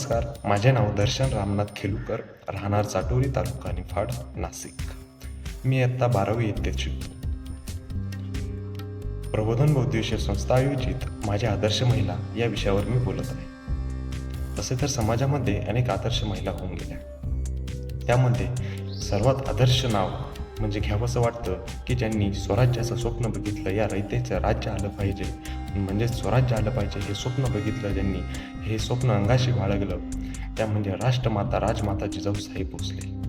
नमस्कार. माझे नाव दर्शन रामनाथ खेलुकर राहणार चाटोरी तालुका निफाड नाशिक. मी इयत्ता बारावी इयत्तेत शिकतो प्रबोधन बौद्धिक संस्था आयोजित माझ्या आदर्श महिला या विषयावर मी बोलत आहे. तसे तर समाजामध्ये अनेक आदर्श महिला होऊन गेल्या. त्यामध्ये सर्वात आदर्श नाव म्हणजे घ्यावंसं वाटतं की ज्यांनी स्वराज्याचं स्वप्न बघितलं या रयतेचं राज्य आलं पाहिजे म्हणजे स्वराज्य आलं पाहिजे हे स्वप्न बघितलं ज्यांनी हे स्वप्न अंगाशी बाळगलं त्या म्हणजे राष्ट्रमाता राजमाता जिजाऊसाहेब भोसले.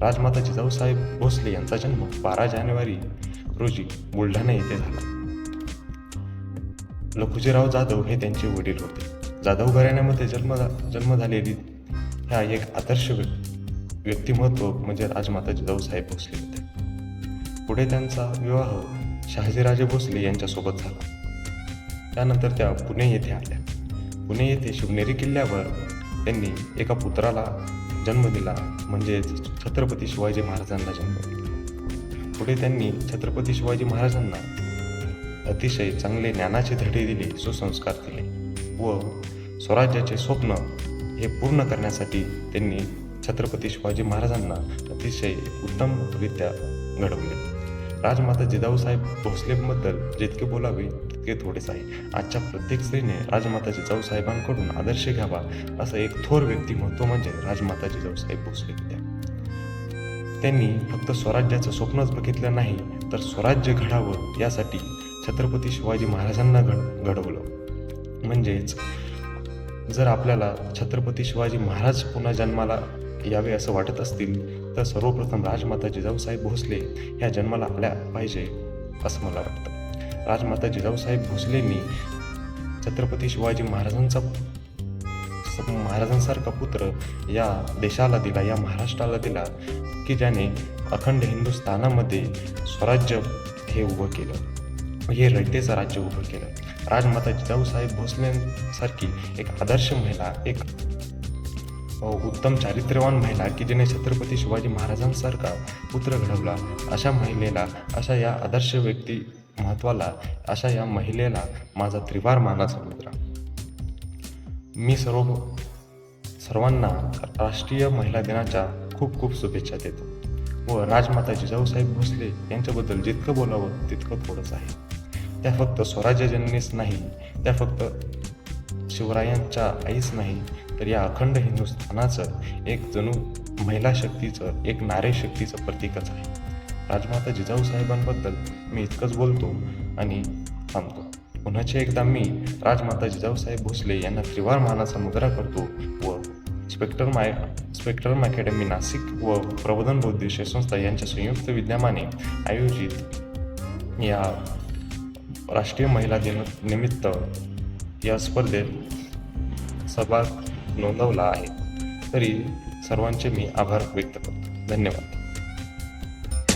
राजमाता जिजाऊसाहेब भोसले यांचा जन्म बारा जानेवारी रोजी बुलढाणा येथे झाला. लखुजीराव जाधव हे त्यांचे वडील होते. जाधव घराण्यामध्ये जन्म जन्म झालेली ह्या एक आदर्श व्यक्तिमत्व म्हणजे राजमाता जिजाऊसाहेब भोसले होते. पुढे त्यांचा विवाह शहाजीराजे भोसले यांच्यासोबत झाला. त्यानंतर त्या पुणे येथे आल्या. पुणे येथे शिवनेरी किल्ल्यावर त्यांनी एका पुत्राला जन्म दिला म्हणजेच छत्रपती शिवाजी महाराजांना जन्म दिला. पुढे त्यांनी छत्रपती शिवाजी महाराजांना अतिशय चांगले ज्ञानाचे धडे दिले सुसंस्कार दिले व स्वराज्याचे स्वप्न हे पूर्ण करण्यासाठी त्यांनी छत्रपती शिवाजी महाराजांना अतिशय उत्तमरित्या घडवले. राजमाता जिजाऊसाहेब भोसलेबद्दल जितके बोलावे तितके थोडेच आहे. आजच्या प्रत्येक स्त्रीने राजमाता जिजाऊसाहेबांकडून आदर्श घ्यावा असं एक थोर व्यक्तिमत्व म्हणजे राजमाता जिजाऊसाहेब भोसले होत्या त्यांनी फक्त स्वराज्याचं स्वप्नच बघितलं नाही तर स्वराज्य घडावं यासाठी छत्रपती शिवाजी महाराजांना घड घडवलं. म्हणजेच जर आपल्याला छत्रपती शिवाजी महाराज पुन्हा जन्माला यावे असं वाटत असतील तर सर्वप्रथम राजमाता जिजाऊसाहेब भोसले ह्या जन्माला आल्या पाहिजे असं मला वाटतं. राजमाता जिजाऊसाहेब भोसलेंनी छत्रपती शिवाजी महाराजांचा महाराजांसारखा पुत्र या देशाला दिला या महाराष्ट्राला दिला की ज्याने अखंड हिंदुस्थानामध्ये स्वराज्य हे उभं केलं हे रयतेचं राज्य उभं केलं. राजमाता जिजाऊसाहेब भोसलेंसारखी एक आदर्श महिला एक उत्तम चारित्र्यवान महिला की जिने छत्रपती शिवाजी महाराजांसारखा पुत्र घडवला अशा महिलेला अशा या आदर्श व्यक्ती महत्वाला अशा या महिलेला माझा त्रिवार मानाचा मुद्रा. मी सर्व सर्वांना राष्ट्रीय महिला दिनाच्या खूप खूप शुभेच्छा देतो व राजमाता जिजाऊसाहेब भोसले यांच्याबद्दल जितकं बोलावं तितकं थोडंच आहे. त्या फक्त स्वराज्यजननीच नाही त्या फक्त शिवरायांच्या आईच नाही तर या अखंड हिंदुस्थानाचं एक जणू महिला शक्तीचं एक नारी शक्तीचं प्रतीकच आहे. राजमाता जिजाऊ साहेबांबद्दल मी इतकंच बोलतो आणि थांबतो. पुन्हाचे एकदा मी राजमाता जिजाऊ साहेब भोसले यांना त्रिवार मानाचा मुद्रा करतो व स्पेक्टर माय स्पेक्ट्रम अकॅडमी नाशिक व प्रबोधन बौद्धिक संस्था यांच्या संयुक्त विद्यमाने आयोजित या राष्ट्रीय महिला दिन निमित्त या स्पर्धेत सहभाग नोंदवला आहे. तरी सर्वांचे मी आभार व्यक्त करतो. धन्यवाद.